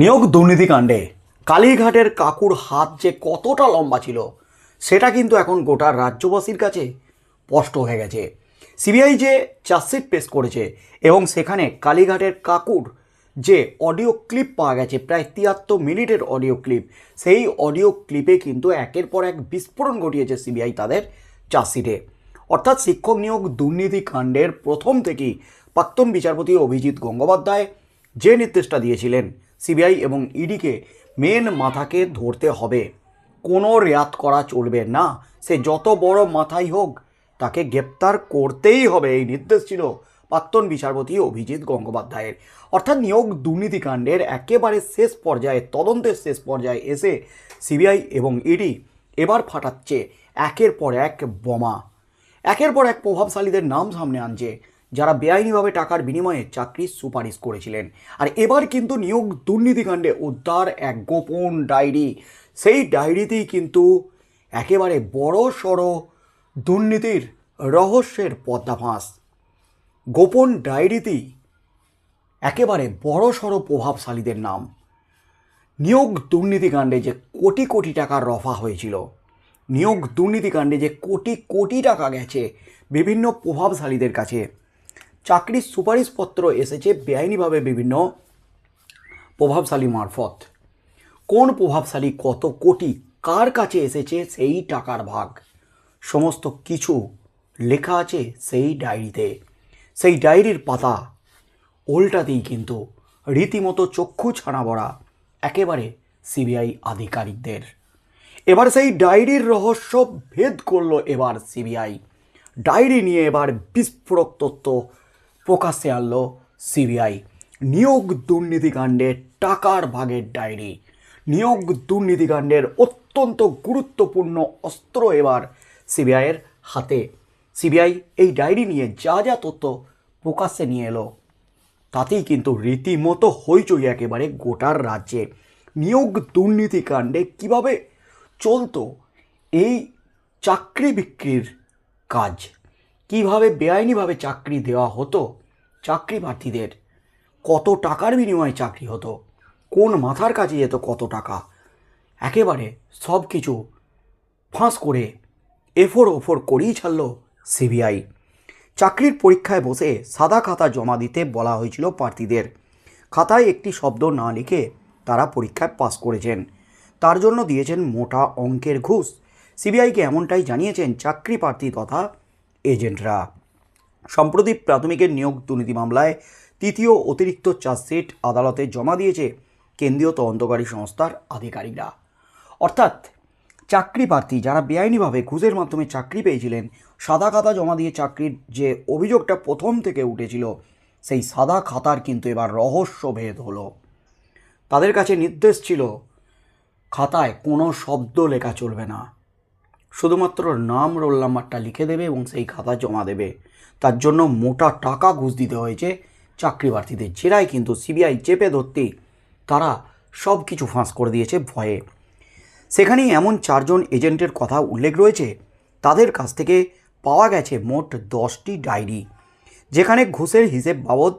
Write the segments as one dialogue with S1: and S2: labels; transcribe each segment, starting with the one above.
S1: নিয়োগ দুর্নীতিকাণ্ডে। কালীঘাটের কাকুর হাত যে কতটা লম্বা ছিল, সেটা কিন্তু এখন গোটা রাজ্যবাসীর কাছে স্পষ্ট হয়ে গেছে। সিবিআই যে চার্জশিট পেশ করেছে এবং সেখানে কালীঘাটের কাকুর যে অডিও ক্লিপ পাওয়া গেছে, প্রায় তিয়াত্তর মিনিটের অডিও ক্লিপ, সেই অডিও ক্লিপে কিন্তু একের পর এক বিস্ফোরণ ঘটিয়েছে সিবিআই তাদের চার্জশিটে। অর্থাৎ শিক্ষক নিয়োগ দুর্নীতি কাণ্ডের প্রথম থেকেই প্রাক্তন বিচারপতি অভিজিৎ গঙ্গোপাধ্যায় যে নির্দেশটা দিয়েছিলেন সিবিআই এবং ইডিকে মেন মাথাকে ধরতে হবে। কোনো রেয়াত করা চলবে না। সে যত বড় মাথাই হোক, তাকে গ্রেপ্তার করতেই হবে এই নির্দেশ ছিল প্রাক্তন বিচারপতি অভিজিৎ গঙ্গোপাধ্যায়ের। অর্থাৎ নিয়োগ দুর্নীতিকাণ্ডের একেবারে শেষ পর্যায়ে, তদন্তের শেষ পর্যায়ে এসে সিবিআই এবং ইডি এবার ফাটাচ্ছে একের পর এক বোমা। একের পর এক প্রভাবশালীদের নাম সামনে আনছে। যারা বেআইনিভাবে টাকার বিনিময়ে চাকরির সুপারিশ করেছিলেন। আর এবার কিন্তু নিয়োগ দুর্নীতিকাণ্ডে উদ্ধার এক গোপন ডায়েরি। সেই ডায়েরিতেই কিন্তু একেবারে বড় সড়ো দুর্নীতির রহস্যের পদ্মাফাঁস। গোপন ডায়েরিতেই একেবারে বড় সড়ো প্রভাবশালীদের নাম। নিয়োগ দুর্নীতিকাণ্ডে যে কোটি কোটি টাকার রফা হয়েছিল, নিয়োগ দুর্নীতিকাণ্ডে যে কোটি কোটি টাকা গেছে বিভিন্ন প্রভাবশালীদের কাছে চাকরির সুপারিশপত্র এসেছে বেআইনিভাবে বিভিন্ন প্রভাবশালী মারফত। কোন প্রভাবশালী কত কোটি, কার কাছে এসেছে সেই টাকার ভাগ? সমস্ত কিছু লেখা আছে সেই ডায়েরিতে। সেই ডায়েরির পাতা ওল্টাতেই কিন্তু রীতিমতো চক্ষু ছানা বড়া একেবারে সিবিআই আধিকারিকদের। এবার সেই ডায়েরির রহস্য ভেদ করল এবার সিবিআই। ডায়েরি নিয়ে এবার বিস্ফোরক তথ্য প্রকাশ্যে আনলো সিবিআই। নিয়োগ দুর্নীতিকাণ্ডের টাকার ভাগের ডায়েরি। নিয়োগ দুর্নীতিকাণ্ডের অত্যন্ত গুরুত্বপূর্ণ অস্ত্র এবার সিবিআইয়ের হাতে। সিবিআই এই ডায়েরি নিয়ে যা যা তথ্য প্রকাশ্যে নিয়ে এলো, তাতেই কিন্তু রীতিমতো হইচই একেবারে গোটার রাজ্যে। নিয়োগ দুর্নীতিকাণ্ডে কীভাবে চলতো এই চাকরি বিক্রির কাজ? কীভাবে বেআইনিভাবে চাকরি দেওয়া হতো? চাকরি প্রার্থীদের কত টাকার বিনিময়ে চাকরি হতো? কোন মাথার কাছে যেত কত টাকা? একেবারে সব কিছু ফাঁস করে এফোর ওফোর করেই ছাড়ল সিবিআই। চাকরির পরীক্ষায় বসে সাদা খাতা জমা দিতে বলা হয়েছিল প্রার্থীদের। খাতায় একটি শব্দ না লিখে তারা পরীক্ষায় পাস করেছেন। তার জন্য দিয়েছেন মোটা অঙ্কের ঘুষ। সিবিআইকে এমনটাই জানিয়েছেন চাকরি প্রার্থী তথা এজেন্টরা। সম্প্রতি প্রাথমিকের নিয়োগ দুর্নীতি মামলায় তৃতীয় অতিরিক্ত চার্জশিট আদালতে জমা দিয়েছে কেন্দ্রীয় তদন্তকারী সংস্থার আধিকারিকরা। অর্থাৎ চাকরি প্রার্থী যারা বেআইনিভাবে ঘুষের মাধ্যমে চাকরি পেয়েছিলেন, সাদা খাতা জমা দিয়ে চাকরির যে অভিযোগটা প্রথম থেকে উঠেছিল, সেই সাদা খাতার কিন্তু এবার রহস্যভেদ হলো। তাদের কাছে নির্দেশ ছিল, খাতায় কোনো শব্দ লেখা চলবে না। শুধুমাত্র নাম রোল নাম্বারটা লিখে দেবে এবং সেই খাতা জমা দেবে। তার জন্য মোটা টাকা ঘুষ দিতে হয়েছে। চাকরি প্রার্থীদের কিন্তু সিবিআই চেপে ধরতেই তারা সব কিছু ফাঁস করে দিয়েছে ভয়ে। সেখানেই এমন চারজন এজেন্টের কথা উল্লেখ রয়েছে। তাদের কাছ থেকে পাওয়া গেছে মোট দশটি ডায়েরি, যেখানে ঘুষের হিসেব বাবদ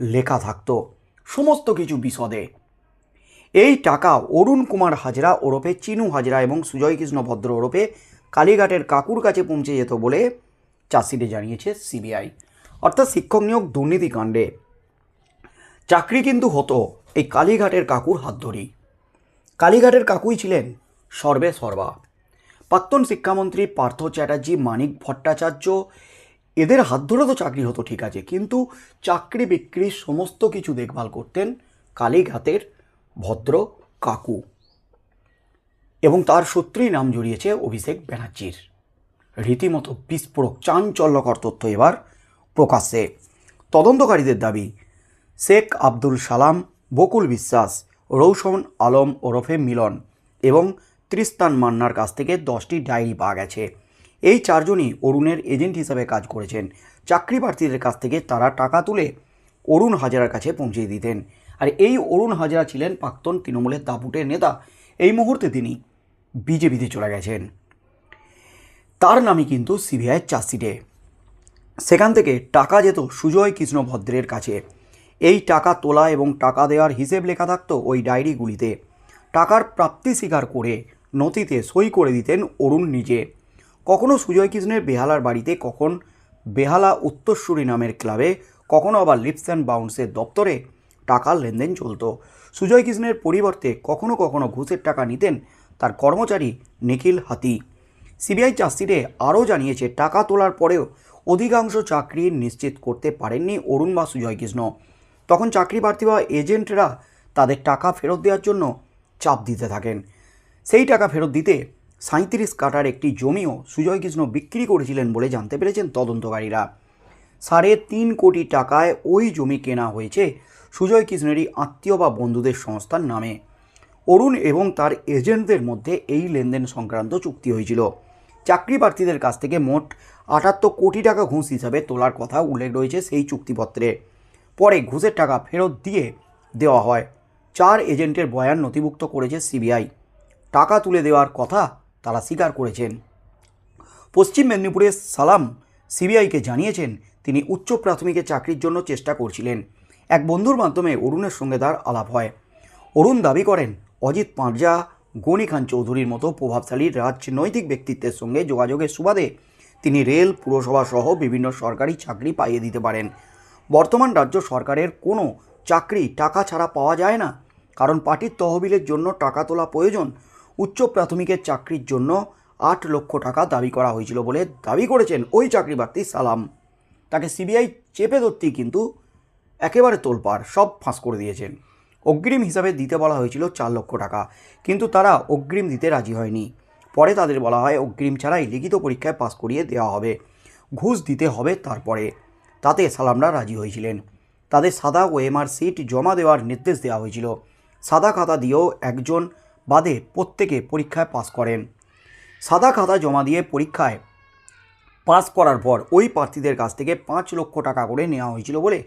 S1: লেখা থাকতো। সমস্ত কিছু বিশদে। এই টাকা অরুণ কুমার হাজরা ওরফে চিনু হাজরা এবং সুজয় কৃষ্ণ ভদ্র ওরফে কালীঘাটের কাকুর কাছে পৌঁছে যেত বলে চাষিদের জানিয়েছে সিবিআই। অর্থাৎ শিক্ষক নিয়োগ দুর্নীতিকাণ্ডে চাকরি কিন্তু হতো এই কালীঘাটের কাকুর হাত ধরেই। কালীঘাটের কাকুই ছিলেন সর্বে সর্বা। প্রাক্তন শিক্ষামন্ত্রী পার্থ চ্যাটার্জি, মানিক ভট্টাচার্য, এদের হাত ধরে তো চাকরি হতো ঠিক আছে, কিন্তু চাকরি বিক্রির সমস্ত কিছু দেখভাল করতেন কালীঘাটের ভদ্র কাকু। এবং তার সূত্রেই নাম জড়িয়েছে অভিষেক ব্যানার্জির। রীতিমতো বিস্ফোরক চাঞ্চল্যকর তথ্য এবার প্রকাশ্যে। তদন্তকারীদের দাবি, শেখ আব্দুল সালাম, বকুল বিশ্বাস রৌশন আলম ওরফে মিলন এবং ত্রিস্তান মান্নার কাছ থেকে দশটি ডায়েরি পাওয়া গেছে। এই চারজনই অরুণের এজেন্ট হিসাবে কাজ করেছেন। চাকরি প্রার্থীদের কাছ থেকে তারা টাকা তুলে অরুণ হাজারার কাছে পৌঁছে দিতেন। আর এই অরুণ হাজরা ছিলেন প্রাক্তন তৃণমূলের দাপুটের নেতা। এই মুহূর্তে তিনি বিজেপিতে চলে গেছেন। তার নামই কিন্তু সিবিআইয়ের চার্জশিটে সেখান থেকে টাকা যেত সুজয় কৃষ্ণ ভদ্রের কাছে। এই টাকা তোলা এবং টাকা দেওয়ার হিসেব লেখা থাকতো ওই ডায়েরিগুলিতে। টাকার প্রাপ্তি স্বীকার করে নথিতে সই করে দিতেন অরুণ নিজে। কখনও সুজয় কৃষ্ণের বেহালার বাড়িতে, কখন বেহালা উত্তরসূরি নামের ক্লাবে, কখনো আবার লিপস অ্যান্ড বাউন্সের দপ্তরে টাকার লেনদেন চলত। সুজয় কৃষ্ণের পরিবর্তে কখনো কখনো ঘুষের টাকা নিতেন তার কর্মচারী নিখিল হাতি। সিবিআই চার্জশিটে আরও জানিয়েছে, টাকা তোলার পরেও অধিকাংশ চাকরি নিশ্চিত করতে পারেননি অরুণ বা সুজয় কৃষ্ণ। তখন চাকরি প্রার্থী বা এজেন্টরা তাদের টাকা ফেরত দেওয়ার জন্য চাপ দিতে থাকেন। সেই টাকা ফেরত দিতে সাঁত্রিশ কাটার একটি জমিও সুজয় কৃষ্ণ বিক্রি করেছিলেন বলে জানতে পেরেছেন তদন্তকারীরা। সাড়ে তিন কোটি টাকায় ওই জমি কেনা হয়েছে সুজয় কৃষ্ণেরই আত্মীয় বা বন্ধুদের সংস্থার নামে। অরুণ এবং তার এজেন্টদের মধ্যে এই লেনদেন সংক্রান্ত চুক্তি হয়েছিল। চাকরি প্রার্থীদের কাছ থেকে মোট আটাত্তর কোটি টাকা ঘুষ হিসাবে তোলার কথা উল্লেখ রয়েছে সেই চুক্তিপত্রে। পরে ঘুষের টাকা ফেরত দিয়ে দেওয়া হয়। চার এজেন্টের বয়ান নথিভুক্ত করেছে সিবিআই। টাকা তুলে দেওয়ার কথা তারা স্বীকার করেছেন। পশ্চিম মেদিনীপুরের সালাম সিবিআইকে জানিয়েছেন, তিনি উচ্চ প্রাথমিকের চাকরির জন্য চেষ্টা করছিলেন। এক বন্ধুর মাধ্যমে অরুণের সঙ্গে তার আলাপ হয়। অরুণ দাবি করেন, অজিত পাঁচজা গনি খান চৌধুরীর মতো প্রভাবশালী রাজনৈতিক ব্যক্তিত্বের সঙ্গে যোগাযোগের সুবাদে তিনি রেল, পুরসভা সহ বিভিন্ন সরকারি চাকরি পাইয়ে দিতে পারেন। বর্তমান রাজ্য সরকারের কোনো চাকরি টাকা ছাড়া পাওয়া যায় না। কারণ পার্টির তহবিলের জন্য টাকা তোলা প্রয়োজন। উচ্চ প্রাথমিকের চাকরির জন্য আট লক্ষ টাকা দাবি করা হয়েছিল বলে দাবি করেছেন ওই চাকরি প্রার্থী সালাম। তাকে সিবিআই চেপে ধরতেই কিন্তু একেবারে তোলপাড়, সব ফাঁস করে দিয়েছেন। অগ্রিম হিসাবে দিতে বলা হয়েছিল চার লক্ষ টাকা, কিন্তু তারা অগ্রিম দিতে রাজি হয়নি। পরে তাদের বলা হয়, অগ্রিম ছাড়াই লিখিত পরীক্ষায় পাস করিয়ে দেওয়া হবে। ঘুষ দিতে হবে তারপরে। তাতে সালামরা রাজি হয়েছিলেন। তাদের সাদা ওএমআর সিট জমা দেওয়ার নির্দেশ দেওয়া হয়েছিল। সাদা খাতা দিয়েও একজন বাদে প্রত্যেকে পরীক্ষায় পাস করেন। সাদা খাতা জমা দিয়ে পরীক্ষায় পাস করার পর ওই প্রার্থীদের কাছ থেকে পাঁচ লক্ষ টাকা করে নেওয়া হয়েছিল বলে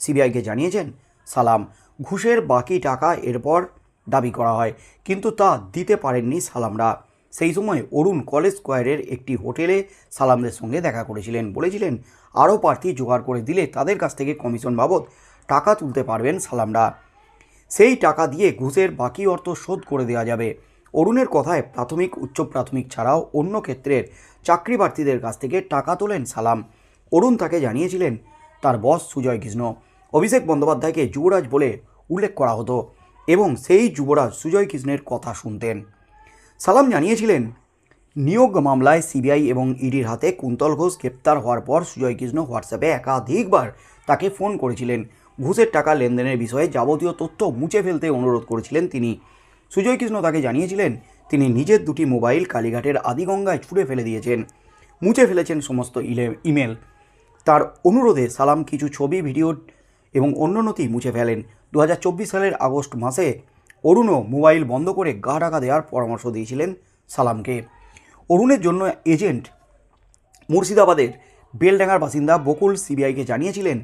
S1: সিবিআইকে জানিয়েছেন, সালাম, ঘুষের বাকি টাকা এরপর দাবি করা হয়, কিন্তু তা দিতে পারেননি সালামরা। সেই সময় অরুণ কলেজ স্কোয়ারের একটি হোটেলে সালামদের সঙ্গে দেখা করেছিলেন। বলেছিলেন, আরও প্রার্থী জোগাড় করে দিলে তাদের কাছ থেকে কমিশন বাবদ টাকা তুলতে পারবেন সালামরা। সেই টাকা দিয়ে ঘুষের বাকি অর্থ শোধ করে দেওয়া যাবে। অরুণের কথায় প্রাথমিক, উচ্চ প্রাথমিক ছাড়াও অন্য ক্ষেত্রের চাকরি প্রার্থীদের কাছ থেকে টাকা তোলেন সালাম। অরুণ তাকে জানিয়েছিলেন, তার বস সুজয় কৃষ্ণ অভিষেক বন্দ্যোপাধ্যায়কে যুবরাজ বলে উল্লেখ করা হতো এবং সেই যুবরাজ সুজয় কৃষ্ণের কথা শুনতেন। সালাম জানিয়েছিলেন, নিয়োগ মামলায় সিবিআই এবং ইডির হাতে কুন্তল ঘোষ গ্রেপ্তার হওয়ার পর সুজয় কৃষ্ণ হোয়াটসঅ্যাপে একাধিকবার তাকে ফোন করেছিলেন। ঘুষের টাকা লেনদেনের বিষয়ে যাবতীয় তথ্য মুছে ফেলতে অনুরোধ করেছিলেন তিনি। সুজয় কৃষ্ণ তাকে জানিয়েছিলেন, তিনি নিজের দুটি মোবাইল কালীঘাটের আদিগঙ্গায় ছুঁড়ে ফেলে দিয়েছেন, মুছে ফেলেছেন সমস্ত ইলে ইমেল। তার অনুরোধে সালাম কিছু ছবি, ভিডিও এবং অন্য নথি মুছে ফেলেন। দু হাজার চব্বিশ সালের আগস্ট মাসে অরুণও মোবাইল বন্ধ করে গা ঢাকা দেওয়ার পরামর্শ দিয়েছিলেন সালামকে। অরুণের জন্য এজেন্ট মুর্শিদাবাদের বেলডাঙ্গার বাসিন্দা বকুল সিবিআইকে জানিয়েছিলেন,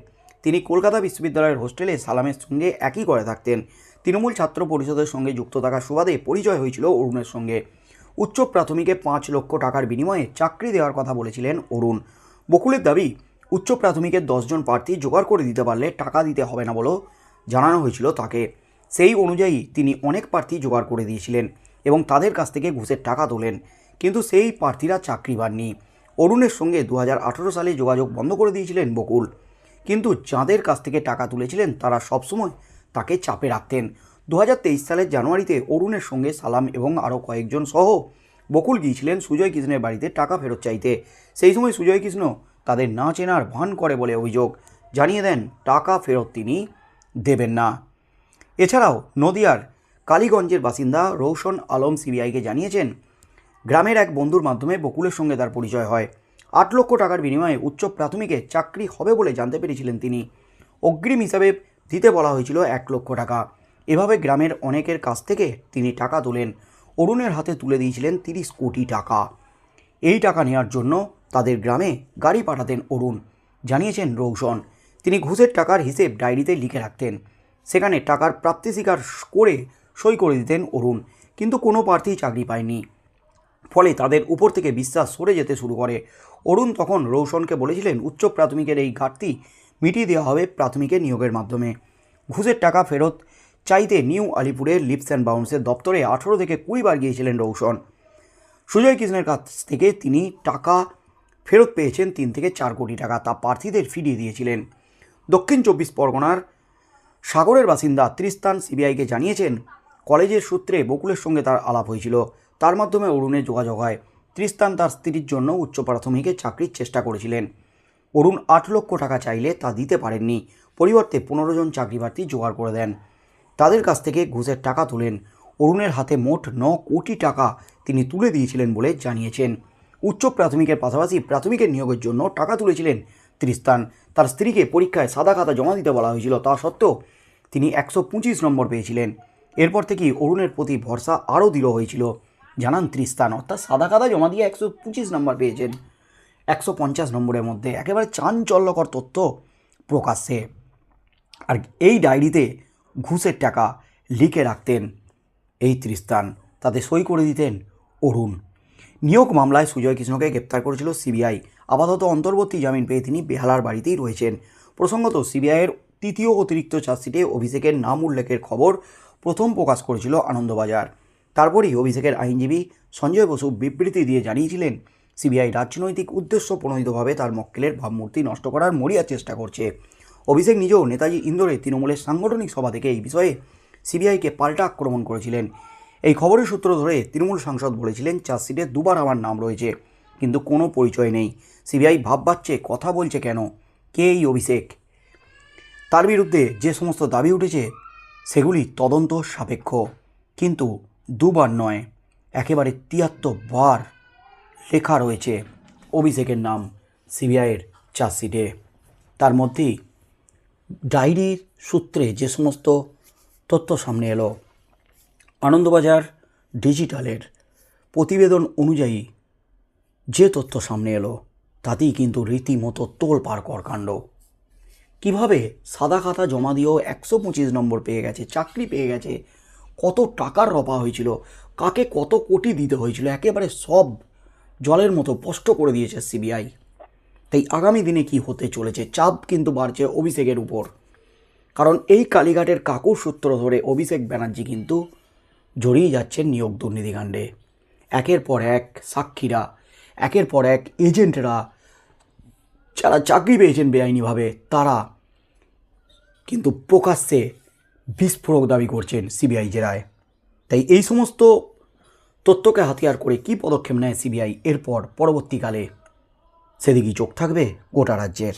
S1: তিনি কলকাতা বিশ্ববিদ্যালয়ের হোস্টেলে সালামের সঙ্গে একই করে থাকতেন। তৃণমূল ছাত্র পরিষদের সঙ্গে যুক্ত থাকার সুবাদে পরিচয় হয়েছিল অরুণের সঙ্গে। উচ্চ প্রাথমিকে পাঁচ লক্ষ টাকার বিনিময়ে চাকরি দেওয়ার কথা বলেছিলেন অরুণ। বকুলের দাবি উচ্চ প্রাথমিকের দশজন প্রার্থী জোগাড় করে দিতে পারলে টাকা দিতে হবে না বলেও জানানো হয়েছিল তাকে। সেই অনুযায়ী তিনি অনেক প্রার্থী জোগাড় করে দিয়েছিলেন এবং তাদের কাছ থেকে ঘুষের টাকা তোলেন, কিন্তু সেই প্রার্থীরা চাকরি পাননি। অরুণের সঙ্গে দু হাজার আঠেরো সালে যোগাযোগ বন্ধ করে দিয়েছিলেন বকুল। কিন্তু যাঁদের কাছ থেকে টাকা তুলেছিলেন, তারা সবসময় তাকে চাপে রাখতেন। দু হাজার তেইশ সালের জানুয়ারিতে অরুণের সঙ্গে সালাম এবং আরও কয়েকজন সহ বকুল গিয়েছিলেন সুজয় কৃষ্ণের বাড়িতে টাকা ফেরত চাইতে। সেই সময় সুজয় কৃষ্ণ তাদের না চেনার ভান করে বলে অভিযোগ। জানিয়ে দেন, টাকা ফেরত তিনি দেবেন না। এছাড়াও নদিয়ার কালীগঞ্জের বাসিন্দা রৌশন আলম সিবিআইকে জানিয়েছেন, গ্রামের এক বন্ধুর মাধ্যমে বকুলের সঙ্গে তার পরিচয় হয়। আট লক্ষ টাকার বিনিময়ে উচ্চ প্রাথমিকে চাকরি হবে বলে জানতে পেরেছিলেন তিনি। অগ্রিম হিসাবে দিতে বলা হয়েছিল এক লক্ষ টাকা। এভাবে গ্রামের অনেকের কাছ থেকে তিনি টাকা তোলেন। অরুণের হাতে তুলে দিয়েছিলেন তিরিশ কোটি টাকা। এই টাকা নেওয়ার জন্য তাদের গ্রামে গাড়ি পাঠাতেন অরুণ, জানিয়েছেন রৌশন। তিনি ঘুষের টাকার হিসেব ডায়েরিতে লিখে রাখতেন। সেখানে টাকার প্রাপ্তি স্বীকার করে সই করে দিতেন অরুণ, কিন্তু কোনো প্রার্থী চাকরি পায়নি। ফলে তাদের উপর থেকে বিশ্বাস সরে যেতে শুরু করে। অরুণ তখন রৌশনকে বলেছিলেন, উচ্চ প্রাথমিকের এই ঘাটতি মিটিয়ে দেওয়া হবে প্রাথমিকের নিয়োগের মাধ্যমে। ঘুষের টাকা ফেরত চাইতে নিউ আলিপুরের লিপস অ্যান্ড বাউন্সের দপ্তরে আঠেরো থেকে কুড়ি বার গিয়েছিলেন রৌশন। সুজয় কৃষ্ণের কাছ থেকে তিনি টাকা ফেরত পেয়েছেন তিন থেকে চার কোটি টাকা। তা প্রার্থীদের ফিরিয়ে দিয়েছিলেন। দক্ষিণ চব্বিশ পরগনার সাগরের বাসিন্দা ত্রিস্তান সিবিআইকে জানিয়েছেন, কলেজের সূত্রে বকুলের সঙ্গে তার আলাপ হয়েছিল। তার মাধ্যমে অরুণের যোগাযোগ হয়। ত্রিস্তান তার স্ত্রীর জন্য উচ্চ প্রাথমিকে চাকরির চেষ্টা করেছিলেন। অরুণ আট লক্ষ টাকা চাইলে তা দিতে পারেননি। পরিবর্তে পনেরো জন চাকরি প্রার্থী জোগাড় করে দেন। তাদের কাছ থেকে ঘুষের টাকা তোলেন। অরুণের হাতে মোট ন কোটি টাকা তিনি তুলে দিয়েছিলেন বলে জানিয়েছেন। উচ্চ প্রাথমিকের পাশাপাশি প্রাথমিকের নিয়োগের জন্য টাকা তুলেছিলেন ত্রিস্তান। তার স্ত্রীকে পরীক্ষায় সাদা খাতা জমা দিতে বলা হয়েছিল। তা সত্ত্বেও তিনি একশো পঁচিশ নম্বর পেয়েছিলেন। এরপর থেকেই অরুণের প্রতি ভরসা আরও দৃঢ় হয়েছিল। জানান ত্রিস্তান, অর্থাৎ সাদা খাতা জমা দিয়ে একশো পঁচিশ নম্বর পেয়েছেন। একশো পঞ্চাশ নম্বরের মধ্যে একেবারে চাঞ্চল্যকর তথ্য প্রকাশ্যে। আর এই ডায়েরিতে ঘুষের টাকা লিখে রাখতেন। এই ত্রিস্তান। তাতে সই করে দিতেন অরুণ। নিয়োগ মামলায় সুজয় কৃষ্ণকে গ্রেপ্তার করেছিল সিবিআই। আপাতত অন্তর্বর্তী জামিন পেয়ে তিনি বেহালার বাড়িতেই রয়েছেন। প্রসঙ্গত, সিবিআইয়ের তৃতীয় অতিরিক্ত চার্জশিটে অভিষেকের নাম উল্লেখের খবর প্রথম প্রকাশ করেছিল আনন্দবাজার। তারপরেই অভিষেকের আইনজীবী সঞ্জয় বসু বিবৃতি দিয়ে জানিয়েছিলেন, সিবিআই রাজনৈতিক উদ্দেশ্য প্রণোদিতভাবে তার মক্কেলের ভাবমূর্তি নষ্ট করার মরিয়া চেষ্টা করছে। অভিষেক নিজেও নেতাজি ইন্দোরে তৃণমূলের সাংগঠনিক সভা থেকে এই বিষয়ে সিবিআইকে পাল্টা আক্রমণ করেছিলেন। এই খবরের সূত্র ধরে তৃণমূল সাংসদ বলেছিলেন, চার্জশিটে দুবার আমার নাম রয়েছে, কিন্তু কোনো পরিচয় নেই। সিবিআই ভাববাচ্ছে, কথা বলছে কেন? কে এই অভিষেক? তার বিরুদ্ধে যে সমস্ত দাবি উঠেছে, সেগুলি তদন্ত সাপেক্ষ, কিন্তু দুবার নয়, একেবারে তিয়াত্তর বার লেখা রয়েছে অভিষেকের নাম সিবিআইয়ের চার্জশিটে। তার মধ্যেই ডায়েরির সূত্রে যে সমস্ত তথ্য সামনে এলো। আনন্দবাজার ডিজিটালের প্রতিবেদন অনুযায়ী যে তথ্য সামনে এলো, তাতেই কিন্তু রীতিমতো তোল পার কর কাণ্ড। কীভাবে সাদা খাতা জমা দিয়েও একশো পঁচিশ নম্বর পেয়ে গেছে, চাকরি পেয়ে গেছে, কত টাকার রপা হয়েছিল, কাকে কত কোটি দিতে হয়েছিল, একেবারে সব জলের মতো স্পষ্ট করে দিয়েছে সিবিআই। তাই আগামী দিনে কি হতে চলেছে, চাপ কিন্তু বাড়ছে অভিষেকের উপর। কারণ এই কালীঘাটের কাকুর সূত্র ধরে অভিষেক ব্যানার্জি কিন্তু জড়িয়ে যাচ্ছেন নিয়োগ দুর্নীতিকাণ্ডে একের পর এক সাক্ষীরা, একের পর এক এজেন্টরা যারা চাকরি পেয়েছেন বেআইনিভাবে, তারা কিন্তু প্রকাশ্যে বিস্ফোরক দাবি করছেন সিবিআই জেরায়। তাই এই সমস্ত তথ্যকে হাতিয়ার করে কী পদক্ষেপ নেয় সিবিআই? এরপর পরবর্তীকালে সেদিকেই চোখ থাকবে গোটা রাজ্যের।